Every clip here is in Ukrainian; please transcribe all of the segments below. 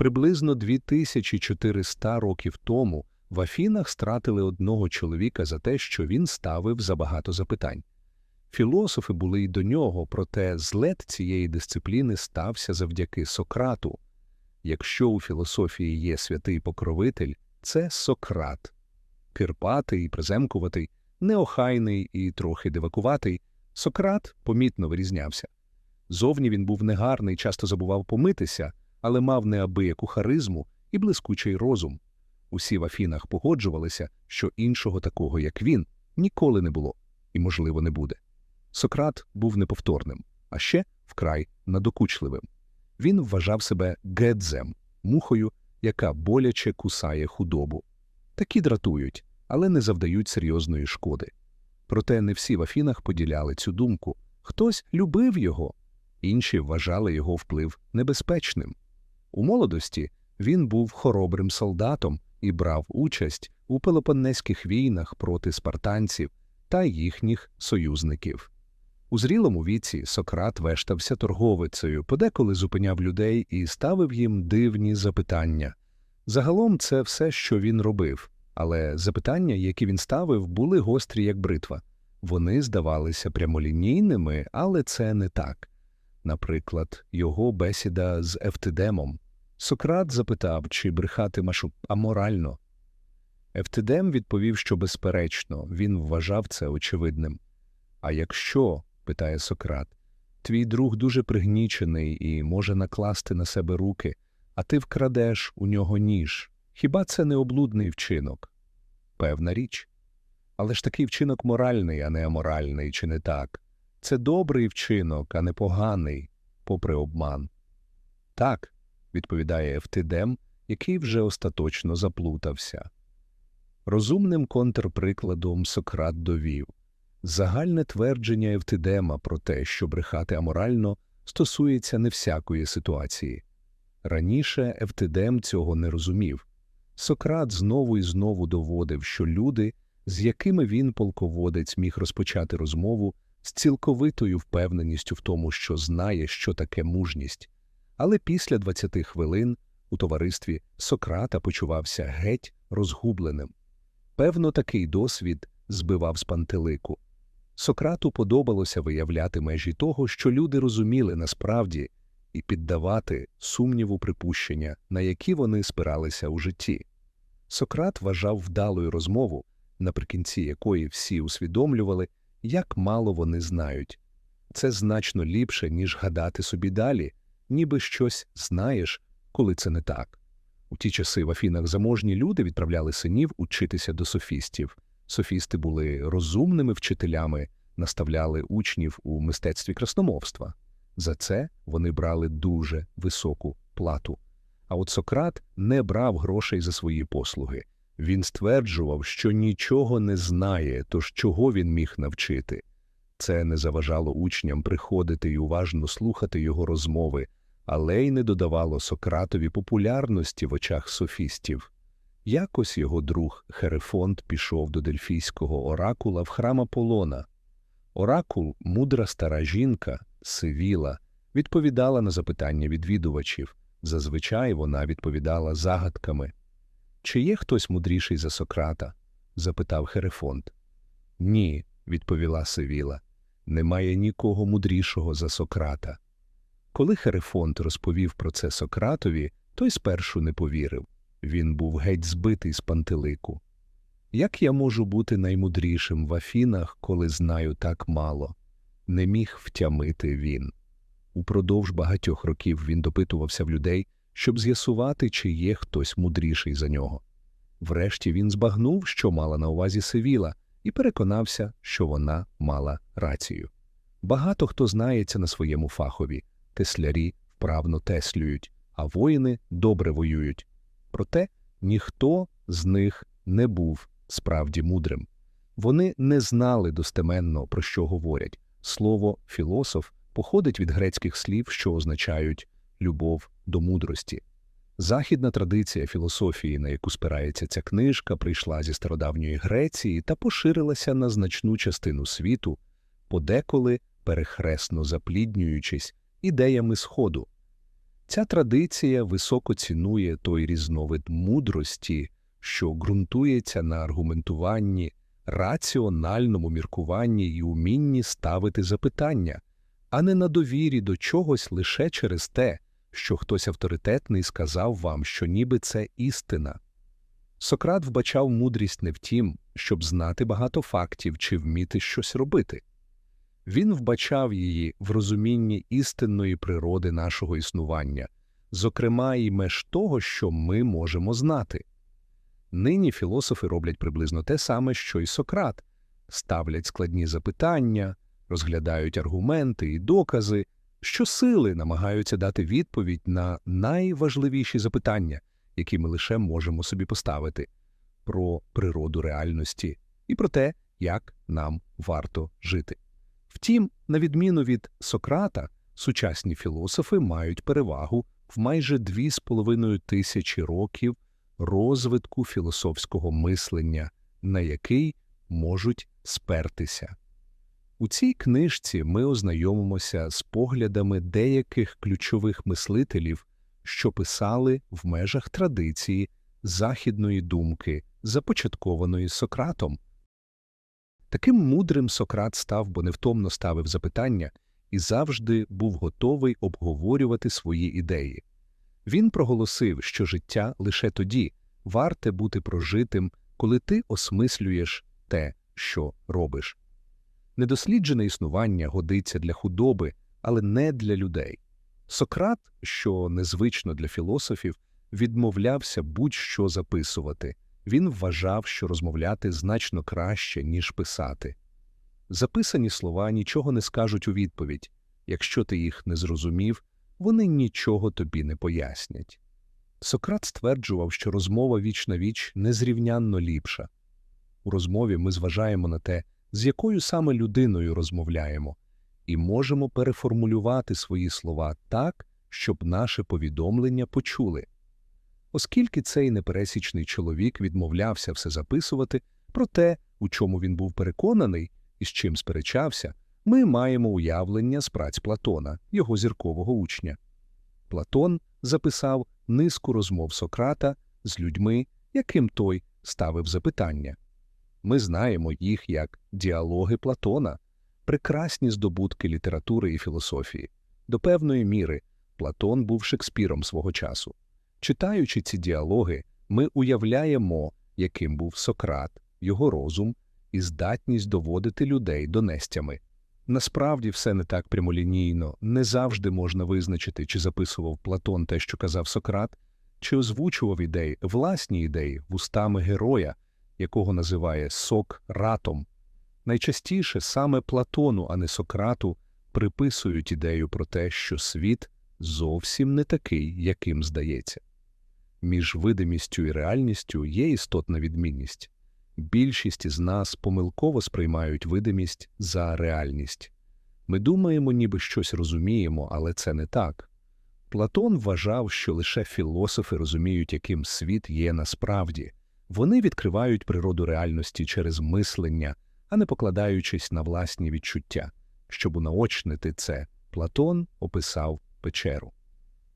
Приблизно 2400 років тому в Афінах стратили одного чоловіка за те, що він ставив забагато запитань. Філософи були й до нього, проте злет цієї дисципліни стався завдяки Сократу. Якщо у філософії є святий покровитель, це Сократ. Кирпатий, приземкуватий, неохайний і трохи дивакуватий, Сократ помітно вирізнявся. Зовні він був негарний, часто забував помитися, але мав неабияку харизму і блискучий розум. Усі в Афінах погоджувалися, що іншого такого, як він, ніколи не було і, можливо, не буде. Сократ був неповторним, а ще вкрай надокучливим. Він вважав себе гедзем, мухою, яка боляче кусає худобу. Такі дратують, але не завдають серйозної шкоди. Проте не всі в Афінах поділяли цю думку. Хтось любив його, інші вважали його вплив небезпечним. У молодості він був хоробрим солдатом і брав участь у пелопоннеських війнах проти спартанців та їхніх союзників. У зрілому віці Сократ вештався торговицею, подеколи зупиняв людей і ставив їм дивні запитання. Загалом це все, що він робив, але запитання, які він ставив, були гострі, як бритва. Вони здавалися прямолінійними, але це не так. Наприклад, його бесіда з Евтидемом. Сократ запитав, чи брехати машу аморально. Евтидем відповів, що безперечно, він вважав це очевидним. А якщо, питає Сократ, твій друг дуже пригнічений і може накласти на себе руки, а ти вкрадеш у нього ніж, хіба це не облудний вчинок? Певна річ. Але ж такий вчинок моральний, а не аморальний, чи не так? Це добрий вчинок, а не поганий, попри обман. Так, відповідає Евтидем, який вже остаточно заплутався. Розумним контрприкладом Сократ довів загальне твердження Евтидема про те, що брехати аморально, стосується не всякої ситуації. Раніше Евтидем цього не розумів. Сократ знову і знову доводив, що люди, з якими він, полководець, міг розпочати розмову, з цілковитою впевненістю в тому, що знає, що таке мужність. Але після 20 хвилин у товаристві Сократа почувався геть розгубленим. Певно, такий досвід збивав з пантелику. Сократу подобалося виявляти межі того, що люди розуміли насправді, і піддавати сумніву припущення, на які вони спиралися у житті. Сократ вважав вдалою розмову, наприкінці якої всі усвідомлювали, як мало вони знають. Це значно ліпше, ніж гадати собі далі, ніби щось знаєш, коли це не так. У ті часи в Афінах заможні люди відправляли синів учитися до софістів. Софісти були розумними вчителями, наставляли учнів у мистецтві красномовства. За це вони брали дуже високу плату. А от Сократ не брав грошей за свої послуги. Він стверджував, що нічого не знає, тож чого він міг навчити. Це не заважало учням приходити і уважно слухати його розмови, але й не додавало Сократові популярності в очах софістів. Якось його друг Херефонт пішов до дельфійського оракула в храм Аполлона. Оракул, мудра стара жінка, сивіла, відповідала на запитання відвідувачів. Зазвичай вона відповідала загадками. Чи є хтось мудріший за Сократа? запитав Херефонт. Ні, відповіла Сивіла. Немає нікого мудрішого за Сократа. Коли Херефонт розповів про це Сократові, той спершу не повірив. Він був геть збитий з пантелику. Як я можу бути наймудрішим в Афінах, коли знаю так мало? Не міг втямити він. Упродовж багатьох років він допитувався в людей, щоб з'ясувати, чи є хтось мудріший за нього. Врешті він збагнув, що мала на увазі Севіла, і переконався, що вона мала рацію. Багато хто знається на своєму фахові, теслярі вправно теслюють, а воїни добре воюють. Проте ніхто з них не був справді мудрим. Вони не знали достеменно, про що говорять. Слово філософ походить від грецьких слів, що означають любов до мудрості. Західна традиція філософії, на яку спирається ця книжка, прийшла зі стародавньої Греції та поширилася на значну частину світу, подеколи перехресно запліднюючись ідеями Сходу. Ця традиція високо цінує той різновид мудрості, що ґрунтується на аргументуванні, раціональному міркуванні і умінні ставити запитання, а не на довірі до чогось лише через те, що хтось авторитетний сказав вам, що ніби це істина. Сократ вбачав мудрість не в тім, щоб знати багато фактів чи вміти щось робити. Він вбачав її в розумінні істинної природи нашого існування, зокрема і меж того, що ми можемо знати. Нині філософи роблять приблизно те саме, що й Сократ ставлять складні запитання, розглядають аргументи і докази, що сили намагаються дати відповідь на найважливіші запитання, які ми лише можемо собі поставити про природу реальності і про те, як нам варто жити. Втім, на відміну від Сократа, сучасні філософи мають перевагу в майже дві з половиною тисячі років розвитку філософського мислення, на який можуть спертися. У цій книжці ми ознайомимося з поглядами деяких ключових мислителів, що писали в межах традиції західної думки, започаткованої Сократом. Таким мудрим Сократ став, бо невтомно ставив запитання і завжди був готовий обговорювати свої ідеї. Він проголосив, що життя лише тоді варте бути прожитим, коли ти осмислюєш те, що робиш. Недосліджене існування годиться для худоби, але не для людей. Сократ, що незвично для філософів, відмовлявся будь-що записувати. Він вважав, що розмовляти значно краще, ніж писати. Записані слова нічого не скажуть у відповідь. Якщо ти їх не зрозумів, вони нічого тобі не пояснять. Сократ стверджував, що розмова віч на віч незрівнянно ліпша. У розмові ми зважаємо на те, з якою саме людиною розмовляємо, і можемо переформулювати свої слова так, щоб наше повідомлення почули. Оскільки цей непересічний чоловік відмовлявся все записувати про те, у чому він був переконаний і з чим сперечався, ми маємо уявлення з праць Платона, його зіркового учня. Платон записав низку розмов Сократа з людьми, яким той ставив запитання. Ми знаємо їх як діалоги Платона, прекрасні здобутки літератури і філософії. До певної міри Платон був Шекспіром свого часу. Читаючи ці діалоги, ми уявляємо, яким був Сократ, його розум і здатність доводити людей донестями. Насправді все не так прямолінійно, не завжди можна визначити, чи записував Платон те, що казав Сократ, чи озвучував ідеї, власні ідеї вустами героя, якого називає Сократом. Найчастіше саме Платону, а не Сократу, приписують ідею про те, що світ зовсім не такий, яким здається. Між видимістю і реальністю є істотна відмінність. Більшість із нас помилково сприймають видимість за реальність. Ми думаємо, ніби щось розуміємо, але це не так. Платон вважав, що лише філософи розуміють, яким світ є насправді. Вони відкривають природу реальності через мислення, а не покладаючись на власні відчуття. Щоб унаочнити це, Платон описав печеру.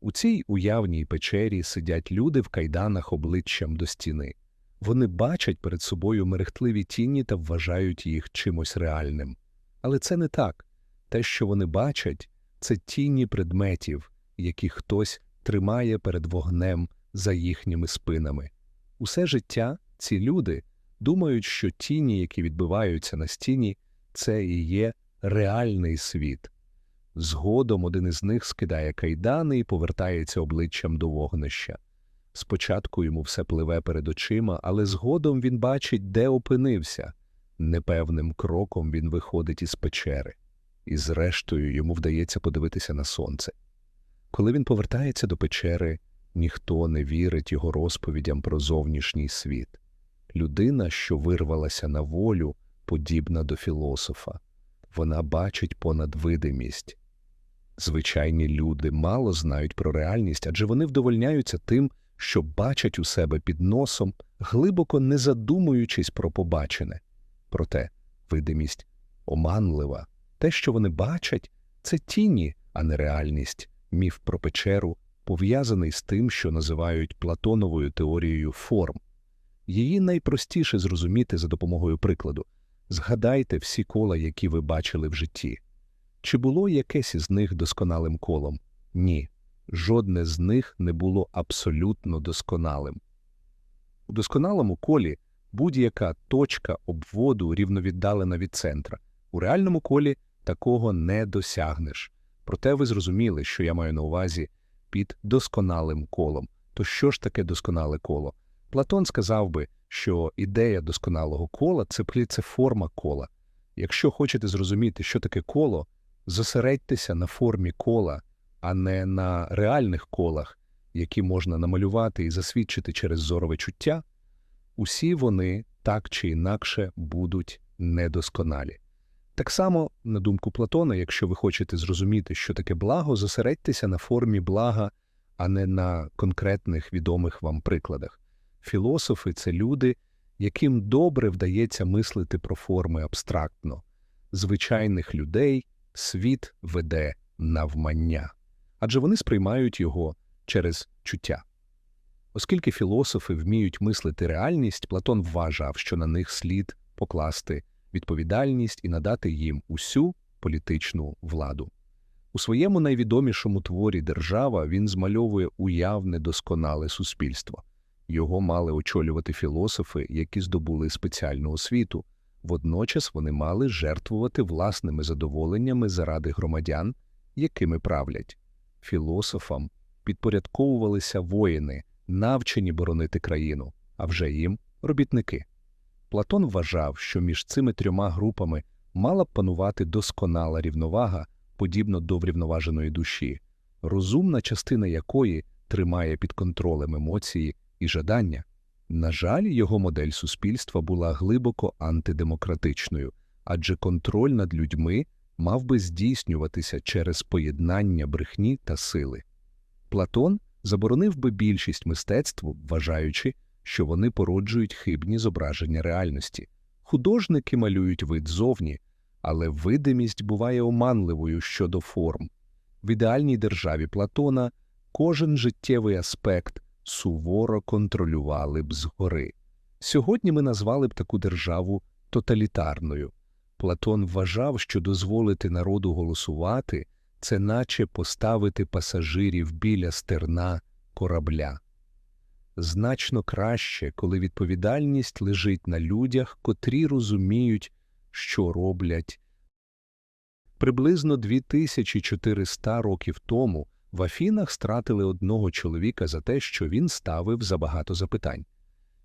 У цій уявній печері сидять люди в кайданах обличчям до стіни. Вони бачать перед собою мерехтливі тіні та вважають їх чимось реальним. Але це не так. Те, що вони бачать, це тіні предметів, які хтось тримає перед вогнем за їхніми спинами. Усе життя ці люди думають, що тіні, які відбиваються на стіні, це і є реальний світ. Згодом один із них скидає кайдани і повертається обличчям до вогнища. Спочатку йому все пливе перед очима, але згодом він бачить, де опинився. Непевним кроком він виходить із печери, і зрештою йому вдається подивитися на сонце. Коли він повертається до печери, ніхто не вірить його розповідям про зовнішній світ. Людина, що вирвалася на волю, подібна до філософа. Вона бачить понад видимість. Звичайні люди мало знають про реальність, адже вони вдовольняються тим, що бачать у себе під носом, глибоко не задумуючись про побачене. Проте видимість оманлива. Те, що вони бачать, це тіні, а не реальність. Міф про печеру пов'язаний з тим, що називають Платоновою теорією форм. Її найпростіше зрозуміти за допомогою прикладу. Згадайте всі кола, які ви бачили в житті. Чи було якесь із них досконалим колом? Ні. Жодне з них не було абсолютно досконалим. У досконалому колі будь-яка точка обводу рівновіддалена від центра. У реальному колі такого не досягнеш. Проте ви зрозуміли, що я маю на увазі під досконалим колом. То що ж таке досконале коло? Платон сказав би, що ідея досконалого кола це це форма кола. Якщо хочете зрозуміти, що таке коло, зосередьтеся на формі кола, а не на реальних колах, які можна намалювати і засвідчити через зорове чуття, усі вони так чи інакше будуть недосконалі. Так само, на думку Платона, якщо ви хочете зрозуміти, що таке благо, зосередьтеся на формі блага, а не на конкретних відомих вам прикладах. Філософи це люди, яким добре вдається мислити про форми абстрактно. Звичайних людей світ веде навмання, адже вони сприймають його через чуття. Оскільки філософи вміють мислити реальність, Платон вважав, що на них слід покласти відповідальність і надати їм усю політичну владу. У своєму найвідомішому творі держава він змальовує уявне досконале суспільство. Його мали очолювати філософи, які здобули спеціальну освіту. Водночас вони мали жертвувати власними задоволеннями заради громадян, якими правлять. Філософам підпорядковувалися воїни, навчені боронити країну, а вже їм робітники. Платон вважав, що між цими трьома групами мала б панувати досконала рівновага, подібно до врівноваженої душі, розумна частина якої тримає під контролем емоції і жадання. На жаль, його модель суспільства була глибоко антидемократичною, адже контроль над людьми мав би здійснюватися через поєднання брехні та сили. Платон заборонив би більшість мистецтву, вважаючи, що вони породжують хибні зображення реальності. Художники малюють вид зовні, але видимість буває оманливою щодо форм. В ідеальній державі Платона кожен життєвий аспект суворо контролювали б згори. Сьогодні ми назвали б таку державу тоталітарною. Платон вважав, що дозволити народу голосувати це наче поставити пасажирів біля стерна корабля. Значно краще, коли відповідальність лежить на людях, котрі розуміють, що роблять. Приблизно 2400 років тому в Афінах стратили одного чоловіка за те, що він ставив забагато запитань.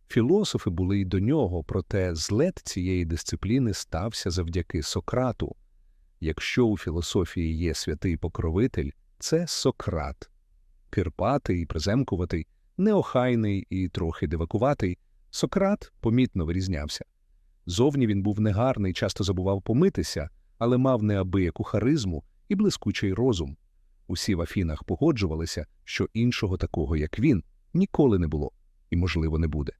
Філософи були й до нього, проте злет цієї дисципліни стався завдяки Сократу. Якщо у філософії є святий покровитель, це Сократ. Кирпатий і приземкуватий, неохайний і трохи дивакуватий, Сократ помітно вирізнявся. Зовні він був негарний, часто забував помитися, але мав неабияку харизму і блискучий розум. Усі в Афінах погоджувалися, що іншого такого, як він, ніколи не було і, можливо, не буде.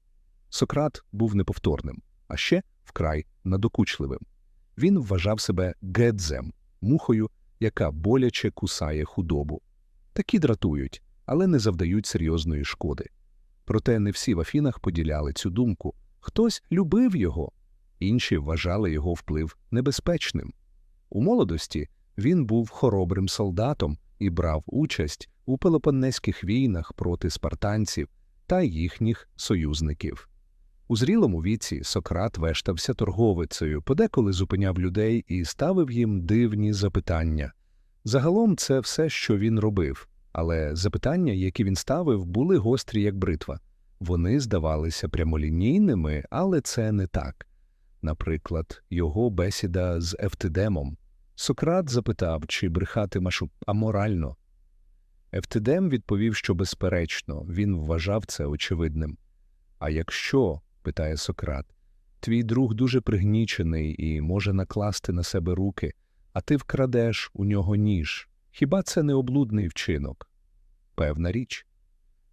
Сократ був неповторним, а ще вкрай надокучливим. Він вважав себе гедзем, мухою, яка боляче кусає худобу. Такі дратують, але не завдають серйозної шкоди. Проте не всі в Афінах поділяли цю думку. Хтось любив його, інші вважали його вплив небезпечним. У молодості він був хоробрим солдатом і брав участь у пелопоннеських війнах проти спартанців та їхніх союзників. У зрілому віці Сократ вештався торговицею, подеколи зупиняв людей і ставив їм дивні запитання. Загалом це все, що він робив, але запитання, які він ставив, були гострі, як бритва. Вони здавалися прямолінійними, але це не так. Наприклад, його бесіда з Ефтидемом. Сократ запитав, чи брехати машу аморально. Ефтидем відповів, що безперечно, він вважав це очевидним. А якщо, питає Сократ, твій друг дуже пригнічений і може накласти на себе руки, а ти вкрадеш у нього ніж, хіба це не облудний вчинок? Певна річ.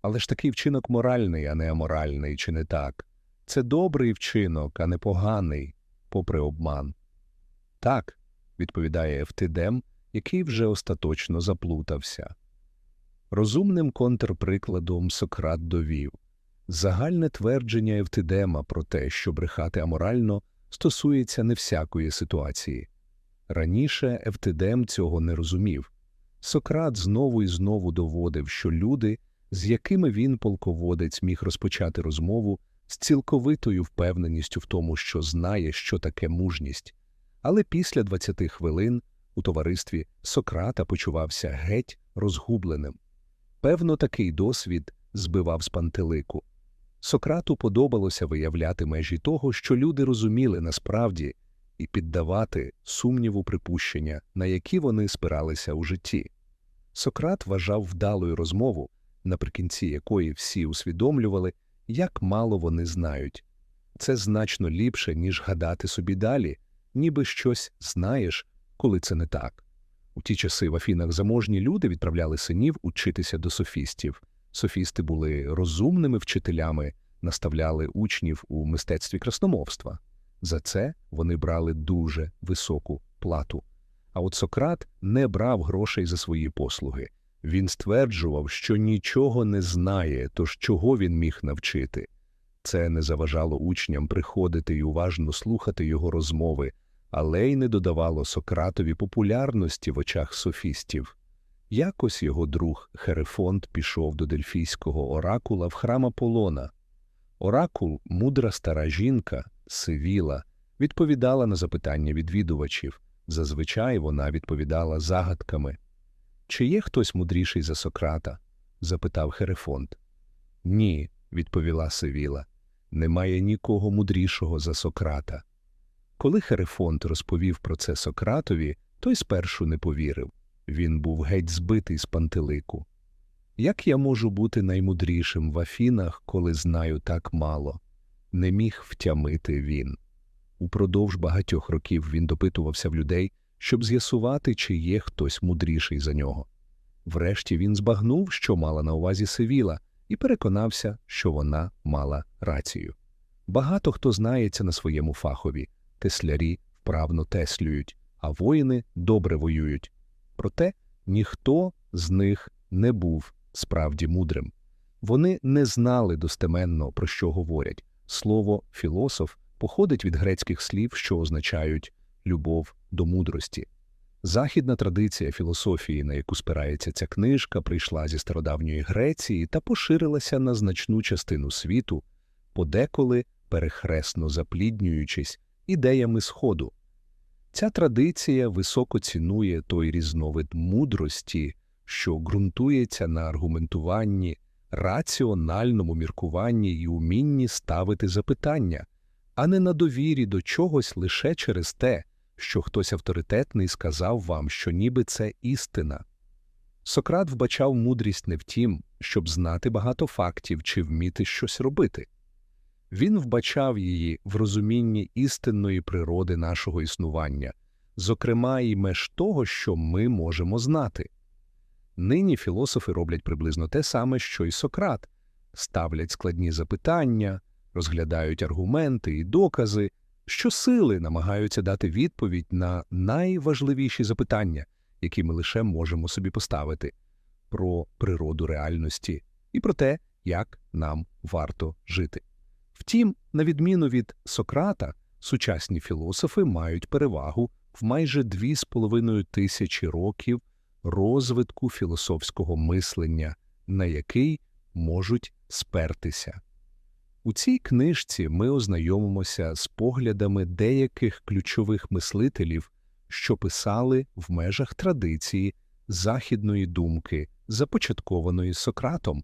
Але ж такий вчинок моральний, а не аморальний, чи не так? Це добрий вчинок, а не поганий, попри обман. Так, відповідає Ефтидем, який вже остаточно заплутався. Розумним контрприкладом Сократ довів загальне твердження Евтидема про те, що брехати аморально, стосується не всякої ситуації. Раніше Евтидем цього не розумів. Сократ знову і знову доводив, що люди, з якими він, полководець, міг розпочати розмову, з цілковитою впевненістю в тому, що знає, що таке мужність. Але після 20 хвилин у товаристві Сократа почувався геть розгубленим. Певно, такий досвід збивав з пантелику. Сократу подобалося виявляти межі того, що люди розуміли насправді, і піддавати сумніву припущення, на які вони спиралися у житті. Сократ вважав вдалою розмову, наприкінці якої всі усвідомлювали, як мало вони знають. Це значно ліпше, ніж гадати собі далі, ніби щось знаєш, коли це не так. У ті часи в Афінах заможні люди відправляли синів учитися до софістів. Софісти були розумними вчителями, наставляли учнів у мистецтві красномовства. За це вони брали дуже високу плату. А от Сократ не брав грошей за свої послуги. Він стверджував, що нічого не знає, тож чого він міг навчити. Це не заважало учням приходити і уважно слухати його розмови, але й не додавало Сократові популярності в очах софістів. Якось його друг Херефонт пішов до дельфійського оракула в храм Аполлона. Оракул, мудра стара жінка, сивіла, відповідала на запитання відвідувачів. Зазвичай вона відповідала загадками. Чи є хтось мудріший за Сократа? запитав Херефонт. Ні, відповіла Сивіла. Немає нікого мудрішого за Сократа. Коли Херефонт розповів про це Сократові, той спершу не повірив. Він був геть збитий з пантелику. Як я можу бути наймудрішим в Афінах, коли знаю так мало? Не міг втямити він. Упродовж багатьох років він допитувався в людей, щоб з'ясувати, чи є хтось мудріший за нього. Врешті він збагнув, що мала на увазі Севіла, і переконався, що вона мала рацію. Багато хто знається на своєму фахові, теслярі вправно теслюють, а воїни добре воюють. Проте ніхто з них не був справді мудрим. Вони не знали достеменно, про що говорять. Слово філософ походить від грецьких слів, що означають любов до мудрості. Західна традиція філософії, на яку спирається ця книжка, прийшла зі стародавньої Греції та поширилася на значну частину світу, подеколи перехресно запліднюючись ідеями Сходу. Ця традиція високо цінує той різновид мудрості, що ґрунтується на аргументуванні, раціональному міркуванні і умінні ставити запитання, а не на довірі до чогось лише через те, що хтось авторитетний сказав вам, що ніби це істина. Сократ вбачав мудрість не в тім, щоб знати багато фактів чи вміти щось робити. Він вбачав її в розумінні істинної природи нашого існування, зокрема і меж того, що ми можемо знати. Нині філософи роблять приблизно те саме, що й Сократ, ставлять складні запитання, розглядають аргументи і докази, що сили намагаються дати відповідь на найважливіші запитання, які ми лише можемо собі поставити про природу реальності і про те, як нам варто жити. Втім, на відміну від Сократа, сучасні філософи мають перевагу в майже дві з половиною тисячі років розвитку філософського мислення, на який можуть спертися. У цій книжці ми ознайомимося з поглядами деяких ключових мислителів, що писали в межах традиції західної думки, започаткованої Сократом.